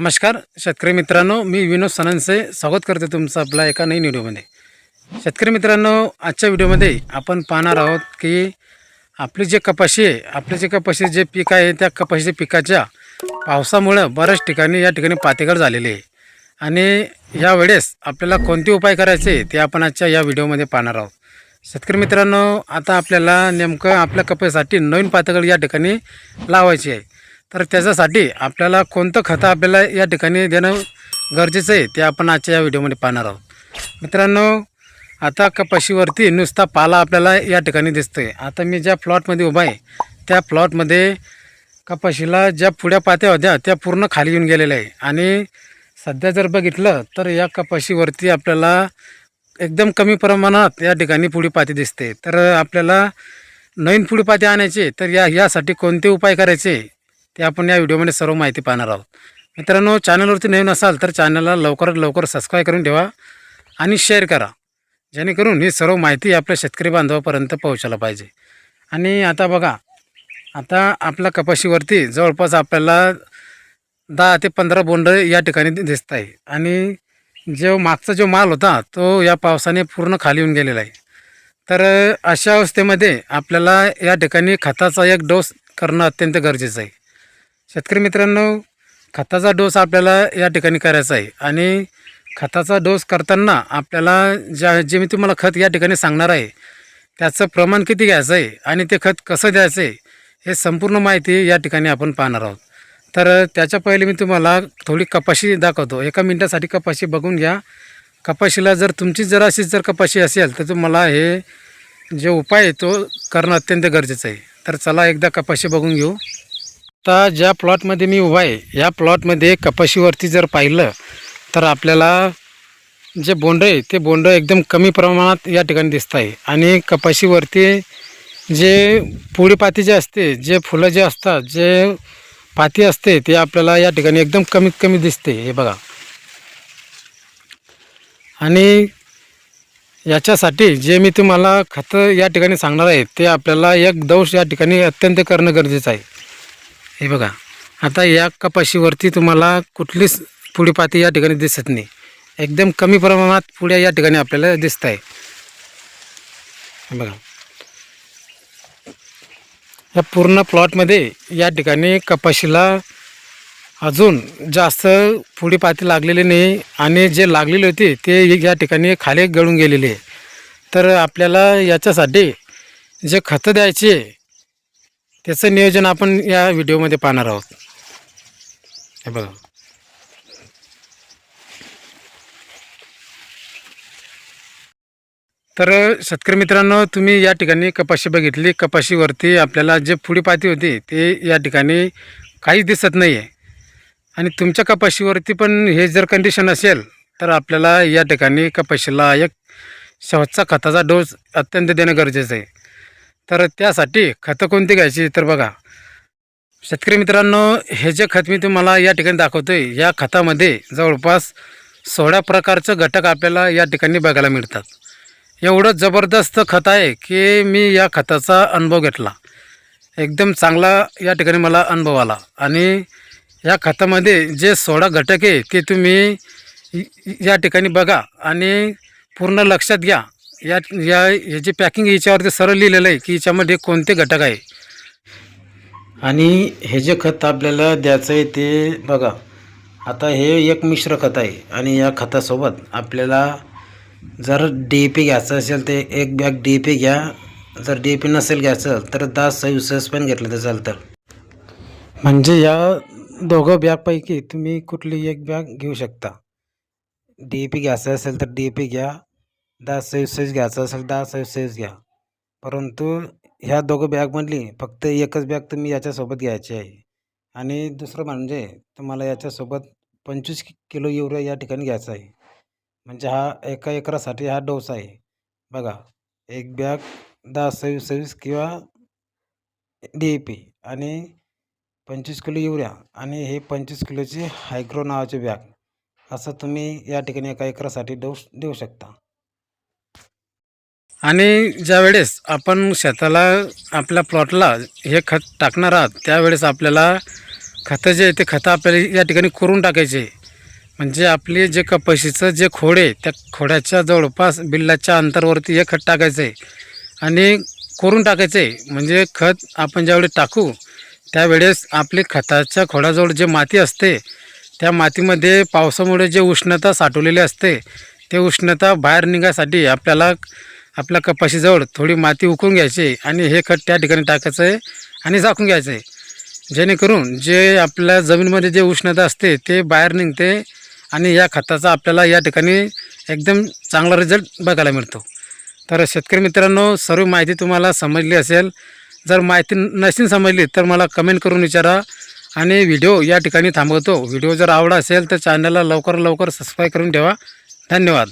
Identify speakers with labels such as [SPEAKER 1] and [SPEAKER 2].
[SPEAKER 1] नमस्कार शेतकरी मित्रांनो मी विनोद सननसे स्वागत करते तुमचं आपल्या एका नवीन व्हिडिओमध्ये. शेतकरी मित्रांनो आजच्या व्हिडिओमध्ये आपण पाहणार आहोत की आपली जे कपाशी आहे आपले जे कपाशी जे पीक आहे त्या कपाशीच्या पिकाच्या पावसामुळं बऱ्याच ठिकाणी या ठिकाणी पातेगड झालेली आहे. आणि या वेळेस आपल्याला कोणते उपाय करायचे ते आपण आजच्या या व्हिडिओमध्ये पाहणार आहोत. शेतकरी मित्रांनो आता आपल्याला नेमकं आपल्या कपाशीसाठी नवीन पातेगड या ठिकाणी लावायची आहे. तर त्याच्यासाठी आपल्याला कोणतं खतं आपल्याला या ठिकाणी देणं गरजेचं आहे ते आपण आजच्या या व्हिडिओमध्ये पाहणार आहोत. मित्रांनो आता कपाशीवरती नुसता पाला आपल्याला या ठिकाणी दिसतो आहे आता मी ज्या प्लॉटमध्ये उभा आहे त्या प्लॉटमध्ये कपाशीला ज्या पुढ्या पात्या होत्या त्या पूर्ण खाली येऊन गेलेल्या आहे. आणि सध्या जर बघितलं तर या कपाशीवरती आपल्याला एकदम कमी प्रमाणात या ठिकाणी पुढी पाती दिसते. तर आपल्याला नवीन पुढी पाती आणायची तर या यासाठी कोणते उपाय करायचे? ते आपण या व्हिडिओमध्ये सर्व माहिती पाहणार आहोत. मित्रांनो चॅनलवरती नवीन असाल तर चॅनलला लवकरात लवकर सबस्क्राईब करून ठेवा आणि शेअर करा. जेणेकरून ही सर्व माहिती आपल्या शेतकरी बांधवापर्यंत पोहोचायला पाहिजे. आणि आता बघा आता आपल्या कपाशीवरती जवळपास आपल्याला दहा ते पंधरा बोंड या ठिकाणी दिसत आहे. आणि जो मागचा जो माल होता तो या पावसाने पूर्ण खाली येऊन गेलेला आहे. तर अशा अवस्थेमध्ये आपल्याला या ठिकाणी खताचा एक डोस करणं अत्यंत गरजेचं आहे. शेतकरी मित्रांनो खताचा डोस आपल्याला या ठिकाणी करायचा आहे. आणि खताचा डोस करताना आपल्याला ज्या जे मी तुम्हाला खत या ठिकाणी सांगणार आहे त्याचं प्रमाण किती घ्यायचं आहे आणि ते खत कसं द्यायचं आहे हे संपूर्ण माहिती या ठिकाणी आपण पाहणार आहोत. तर त्याच्या पहिले मी तुम्हाला थोडी कपाशी दाखवतो. एका मिनटासाठी कपाशी बघून घ्या. कपाशीला जर तुमची जर अशीच जर कपाशी असेल तर तुम्हाला हे जे उपाय आहे तो करणं अत्यंत गरजेचं आहे. तर चला एकदा कपाशी बघून घेऊ. आता ज्या प्लॉटमध्ये मी उभा आहे या प्लॉटमध्ये कपाशीवरती जर पाहिलं तर आपल्याला जे बोंड आहे ते बोंड एकदम कमी प्रमाणात या ठिकाणी दिसत आहे. आणि कपाशीवरती जे पुढी पाती जे असते जे फुलं जे असतात जे पाती असते ते आपल्याला या ठिकाणी एकदम कमीत कमी दिसते. हे बघा. आणि याच्यासाठी जे मी तुम्हाला खतं या ठिकाणी सांगणार आहे ते आपल्याला एक दौश या ठिकाणी अत्यंत करणं गरजेचं आहे. हे बघा. आता या कपाशीवरती तुम्हाला कुठलीच पुढी पाती या ठिकाणी दिसत नाही. एकदम कमी प्रमाणात पुढ्या या ठिकाणी आपल्याला दिसत आहे बघा. या पूर्ण प्लॉटमध्ये या ठिकाणी कपाशीला अजून जास्त पुढी पाती लागलेली नाही आणि जे लागलेले होते ते या ठिकाणी खाली गळून गेलेले आहे. तर आपल्याला याच्यासाठी जे खतं द्यायचे त्याचं नियोजन आपण या व्हिडिओमध्ये पाहणार आहोत. हे बघा. तर शेतकरी मित्रांनो तुम्ही या ठिकाणी कपाशी बघितली. कपाशीवरती आपल्याला जे फुडी पाती होती ते या ठिकाणी काहीच दिसत नाही आहे आणि तुमच्या कपाशीवरती पण हे जर कंडिशन असेल तर आपल्याला या ठिकाणी कपाशीला एक शेवटचा खताचा डोस अत्यंत देणं गरजेचं आहे. तर त्यासाठी खतं कोणती घ्यायची तर बघा. शेतकरी मित्रांनो हे जे खत मी तुम्हाला या ठिकाणी दाखवतो आहे या खतामध्ये जवळपास सोळा प्रकारचं घटक आपल्याला या ठिकाणी बघायला मिळतात. एवढं जबरदस्त खत आहे की मी या खताचा अनुभव घेतला. एकदम चांगला या ठिकाणी मला अनुभव आला. आणि या खतामध्ये जे सोळा घटक आहे ते तुम्ही या ठिकाणी बघा आणि पूर्ण लक्षात घ्या. या या याची पॅकिंग याच्यावरती सरळ लिहिलेलं आहे की याच्यामध्ये कोणते घटक आहे? आणि हे जे खत आपल्याला द्यायचं आहे ते बघा आता हे एक मिश्र खत आहे आणि या खतासोबत आपल्याला जर डी ए पी घ्यायचं असेल तर एक बॅग डी ए पी घ्या जर डी ए पी नसेल घ्यायचं तर दहा सव्वीस पण घेतलं तर चालतं. म्हणजे या दोघं बॅगपैकी तुम्ही कुठली एक बॅग घेऊ शकता? डी ए पी घ्यायचं असेल तर डी ए पी घ्या दहा सव्वीस घ्यायचं असेल दहा सव्वीस घ्या. परंतु ह्या दोघं बॅगमधली फक्त एकच बॅग तुम्ही याच्यासोबत घ्यायची आहे. आणि दुसरं म्हणजे तुम्हाला याच्यासोबत पंचवीस किलो युरिया या ठिकाणी घ्यायचा आहे. म्हणजे हा एका एकरासाठी हा डोस आहे. बघा एक बॅग दहा सव्वीस सव्वीस किंवा डी ए पी आणि पंचवीस किलो युरिया आणि हे पंचवीस किलोची हायग्रो नावाची बॅग असं तुम्ही या ठिकाणी एका एकरासाठी डोस देऊ शकता. आणि ज्यावेळेस आपण शेताला आपल्या प्लॉटला हे खत टाकणार आहात त्यावेळेस आपल्याला खतं जे आहे ते खतं आपल्याला या ठिकाणी करून टाकायचे. म्हणजे आपले जे कपाशीचं जे खोडे त्या खोड्याच्या जवळपास बिल्लाच्या अंतरावरती हे खत टाकायचं आहे आणि करून टाकायचं. म्हणजे खत आपण ज्यावेळी टाकू त्यावेळेस आपले खताच्या खोडाजवळ जे माती असते त्या मातीमध्ये पावसामुळे जे उष्णता साठवलेली असते ते उष्णता बाहेर निघायसाठी आपल्याला आपल्या कपाशीजवळ थोडी माती उकळून घ्यायची आणि हे खत त्या ठिकाणी टाकायचं आहे आणि झाकून घ्यायचं आहे. जेणेकरून जे आपल्या जमीनमध्ये जे उष्णता असते ते बाहेर निघते आणि या खताचा आपल्याला या ठिकाणी एकदम चांगला रिझल्ट बघायला मिळतो. तर शेतकरी मित्रांनो सर्व माहिती तुम्हाला समजली असेल. जर माहिती नसेल समजली तर मला कमेंट करून विचारा आणि व्हिडिओ या ठिकाणी थांबवतो. व्हिडिओ जर आवडा असेल तर चॅनलला लवकर लवकर सबस्क्राईब करून ठेवा. धन्यवाद.